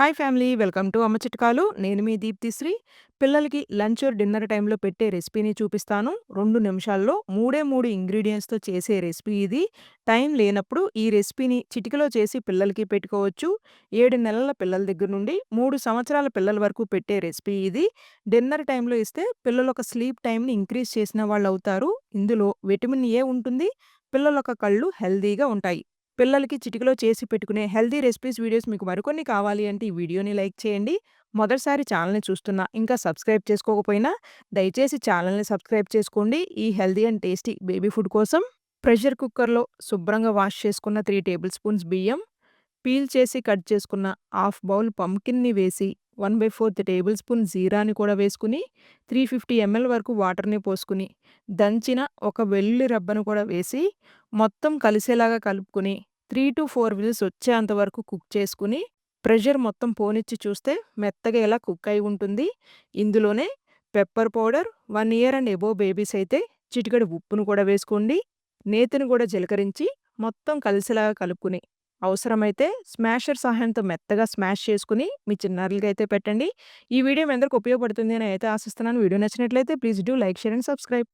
Hi family welcome to అమ్మ చిట్కాలు. నేను మీ దీప్తిశ్రీ పిల్లలకి లంచ్ డిన్నర్ టైంలో పెట్టే రెసిపీని చూపిస్తాను. రెండు నిమిషాల్లో మూడే మూడు ఇంగ్రీడియంట్స్తో చేసే రెసిపీ ఇది. టైం లేనప్పుడు ఈ రెసిపీని చిటికలో చేసి పిల్లలకి పెట్టుకోవచ్చు. ఏడు నెలల పిల్లల దగ్గర నుండి మూడు సంవత్సరాల పిల్లల వరకు పెట్టే రెసిపీ ఇది. డిన్నర్ టైంలో ఇస్తే పిల్లలు ఒక స్లీప్ టైంని ఇంక్రీజ్ చేసిన వాళ్ళు అవుతారు ఇందులో విటమిన్ ఏ ఉంటుంది. పిల్లల యొక్క కళ్ళు హెల్దీగా ఉంటాయి. పిల్లలకి చిటికలో చేసి పెట్టుకునే హెల్దీ రెసిపీస్ వీడియోస్ మీకు మరికొన్ని కావాలి అంటే ఈ వీడియోని లైక్ చేయండి. మొదటిసారి ఛానల్ని చూస్తున్నా ఇంకా సబ్స్క్రైబ్ చేసుకోకపోయినా దయచేసి ఛానల్ని సబ్స్క్రైబ్ చేసుకోండి. ఈ healthy and tasty baby food కోసం ప్రెషర్ కుక్కర్లో శుభ్రంగా వాష్ చేసుకున్న త్రీ టేబుల్ స్పూన్స్ బియ్యం పీల్ చేసి కట్ చేసుకున్న హాఫ్ బౌల్ పంకిన్ని వేసి one by fourth tablespoon జీరాని కూడా వేసుకుని త్రీ ఫిఫ్టీ ఎంఎల్ వరకు వాటర్ని పోసుకుని దంచిన ఒక వెల్లుల్లి రబ్బను కూడా వేసి మొత్తం కలిసేలాగా కలుపుకుని త్రీ టు ఫోర్ విజిల్స్ వచ్చేంత వరకు కుక్ చేసుకుని ప్రెషర్ మొత్తం పోనిచ్చి చూస్తే మెత్తగా ఎలా కుక్ అయి ఉంటుంది. ఇందులోనే pepper powder one year and above babies అయితే చిటికడి ఉప్పును కూడా వేసుకోండి. నేతిని కూడా జీలకరించి మొత్తం కలిసేలాగా కలుపుకుని అవసరమైతే స్మాషర్ సహాయంతో మెత్తగా స్మాష్ చేసుకుని మీ చిన్నారులకి అయితే పెట్టండి. ఈ వీడియో మీ అందరికి ఉపయోగపడుతుంది అని అయితే ఆశిస్తున్నాను. వీడియో నచ్చినట్లయితే please do like share and subscribe.